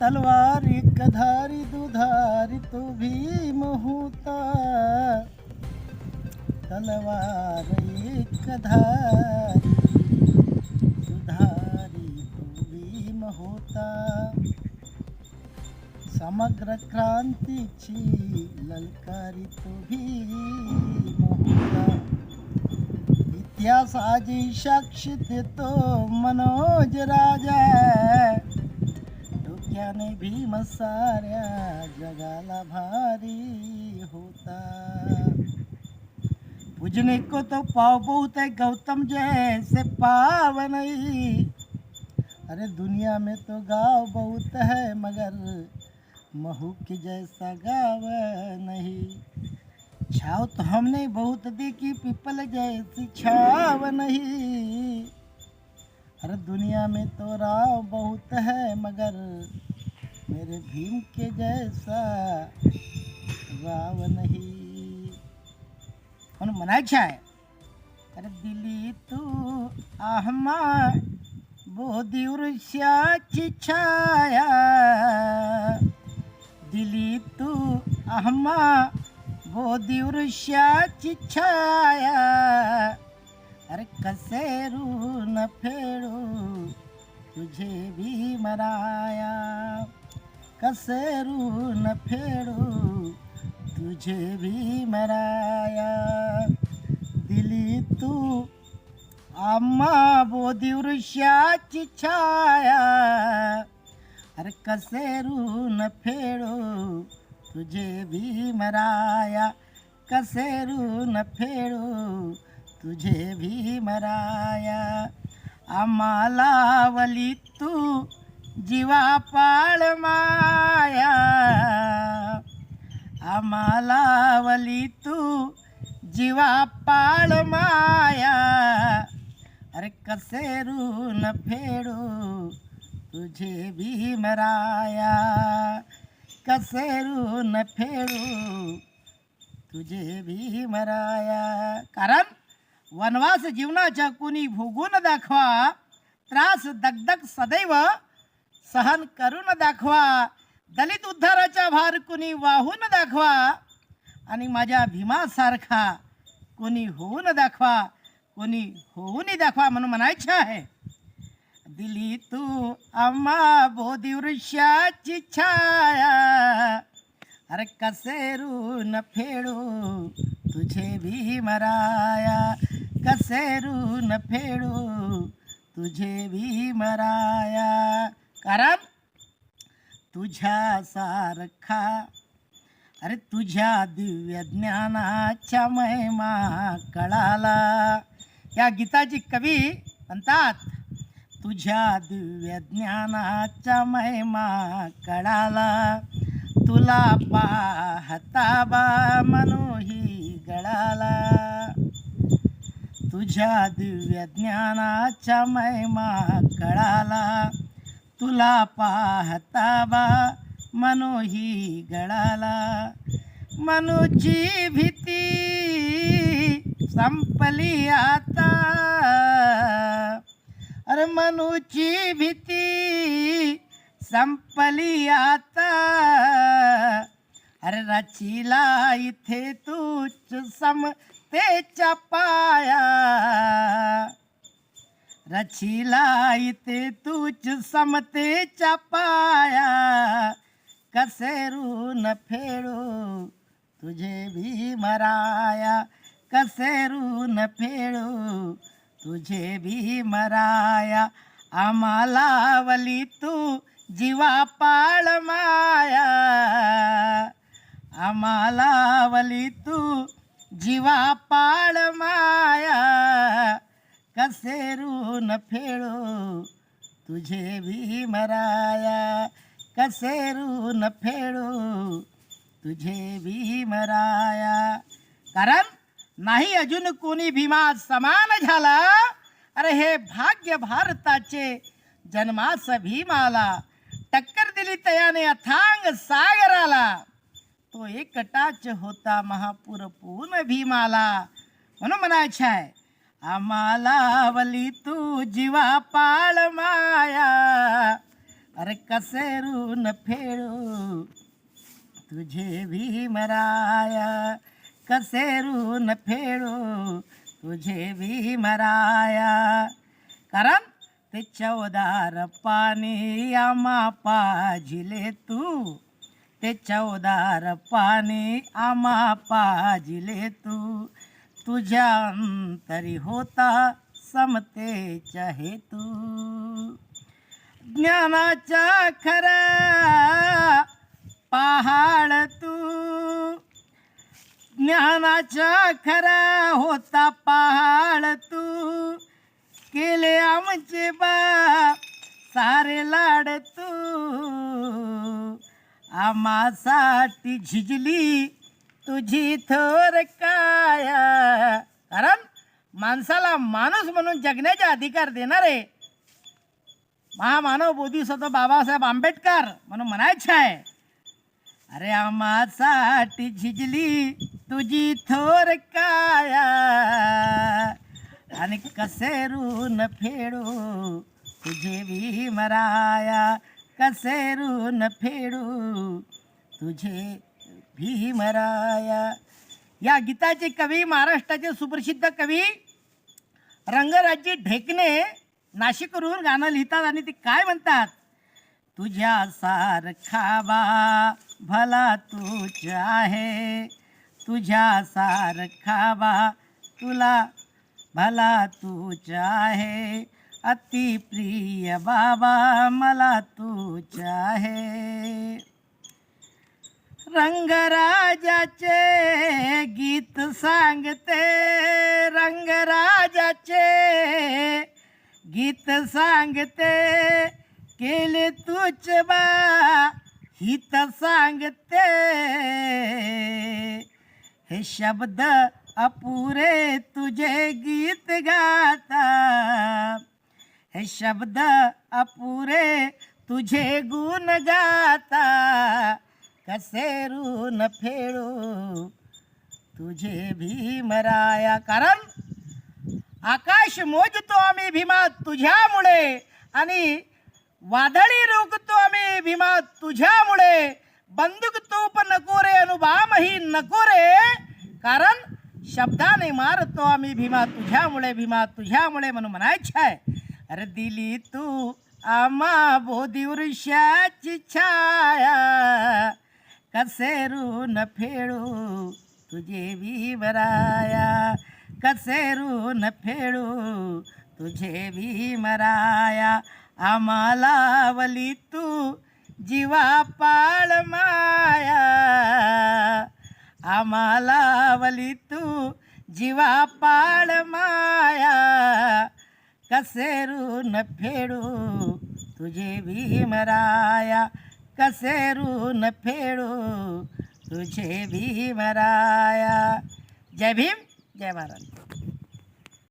तलवार एक धारी दुधारी तो भीम होता तलवार एक धारी दुधारी तो भीम होता समग्र क्रांतीची ललकारी तो भीम होता इतिहास आजी साक्षी देतो मनोज राजा। डोक्याने भीम साऱ्या जगाला भारी होता। पूजने को तो पाव बहुत है, गौतम जैसे पाव नहीं अरे दुनिया में तो गाँव बहुत है, मगर महू के जैसा गाँव नहीं। छाव तो हमने बहुत देखी, पीपल जैसी छाव नहीं। अरे दुनिया में तो राव बहुत है, मगर मेरे भीम के जैसा रावण ही। म्हणून म्हणायचे आहे. अरे दिली तू आम्हा बोधी वृक्षाची छाया. दिली तू आम्हा बोधी वृक्षाची छाया. अरे कसे ऋण फेडू तुझे भी मराया. कसे न फेडू तुझे भी मराया। दिली तू आम्हा बोधी वृक्षाची छाया। अरे कसे न फेडू तुझे भी मराया। कसे न फेडू तुझे भी मराया। आम्हाला वली तू जीवा पाळ माया. आम्हाला वली तू जीवा पाळ माया. अरे कसे रून फेडू तुझे भी मराया कसे रून फेडू तुझे भी मराया कारण वनवास जीवनाच्या कुणी भोगून दाखवा. त्रास दगदग सदैव सहन करून दाखवा. दलित उद्धाराचा भार कुणी वाहून दाखवा. आणि माझ्या भीमासारखा कोणी होऊन दाखवा. कोणी होऊन दाखवा म्हणून म्हणायचं आहे. दिली तू आम्हा बोधी वृक्षाची छाया. अरे कसे ऋण फेडू तुझे भी मराया कसे ऋण फेडू तुझे भी मराया कारण तुझ्या सारखा अरे तुझ्या दिव्य ज्ञानाच्या महिमा कळाला. या गीताची कवी म्हणतात तुझ्या दिव्य ज्ञानाच्या महिमा कळाला. तुला पाहता बा मनोही गळाला. तुझ्या दिव्य ज्ञानाच्या महिमा कळाला. तुला पाहता बा मनोही गळाला. मनुची भीती संपली आता. अरे मनुची भीती संपली आता. अरे रचिला इथे तूच समतेच्या पाया. रचिला इथे तूच समतेच्या पाया. कसे ऋण फेडू तुझे भी मराया कसे ऋण फेडू तुझे भी मराया आम्हाला वली तू जीवा पाळ माया. आम्हाला वली तू जीवा पाळ माया. कसे ऋण तुझे भी मराया कसे ऋण तुझे भी मराया. कारण नाही अजून कोणी भीमा समान झाला? अरे हे भाग्य भारताचे जन्मास भीमाला टक्कर दिली तयाने अथांग सागराला. तो एकटाच होता महापूर पूर्ण भीमाला. म्हणून म्हणायचं आहे आम्हाला वली तू जीवा पाळ माया. अरे कसे रून फेडू तुझे भीमराया कसे रून फेडू तुझे भीमराया कारण ते चौदार पाणी आम्हा पाजिले तू. ते चौदार पाणी आम्हा पाजिले तू. तुझ्या अंतरी होता समतेच्या हेतू. ज्ञानाच्या खरा पहाड तू. ज्ञानाच्या खरा होता पहाड तू. केले आमचे बा सारे लाड तू. आम्हासाठी झिजली तुझी थोर काया? कारण माणसाला माणूस म्हणून जगण्याचे अधिकार देणारे महामानव बोधिसत्व बाबासाहेब आंबेडकर म्हणून म्हणायचं आहे. अरे आम्हासाठी झिजली तुझी थोर काया? आणि कसे रून फेडू तुझे भीमराया कसे रून फेडू तुझे भीमराया या गीताचे कवी महाराष्ट्राचे सुप्रसिद्ध कवी रंगराजी ढेकणे नाशिकवरून गाणं लिहितात आणि ते काय म्हणतात? तुझ्या सारखा बा भला तूच आहे. तुझ्या सारखा बा तुला भला तूच आहे. अति प्रिय बाबा मला तूच आहे. रंगराजाचे गीत सांगते रंगराजाचे गीत सांगते केले तुच बा हित सांगते. हे शब्द अपुरे तुझे गीत गाता. हे शब्द अपुरे तुझे गुण गाता. कसेरू न फेडू? तुझे भीमराया कारण आकाश मोजतो आम्ही भीमा तुझ्यामुळे आणि वादळी रोखतो आम्ही भीमा तुझ्यामुळे. बंदूक तोप नको रे अनुभामही नको रे कारण शब्दाने मारतो आम्ही भीमा तुझ्यामुळे भीमा तुझ्यामुळे म्हणून म्हणायचं आहे. अरे दिली तू आमा बोधी वृक्षाची छाया. कसेरू न फेडू तुझे भीमराया कसेरू न फेडू तुझे भीमराया आम्हाला वली तू जीवा पाळ माया। आम्हाला वली तू जीवा पाळ माया। कसेरू न फेडू तुझे भीमराया कसे न फेडू तुझे भीमराया जय भीम जय महाराज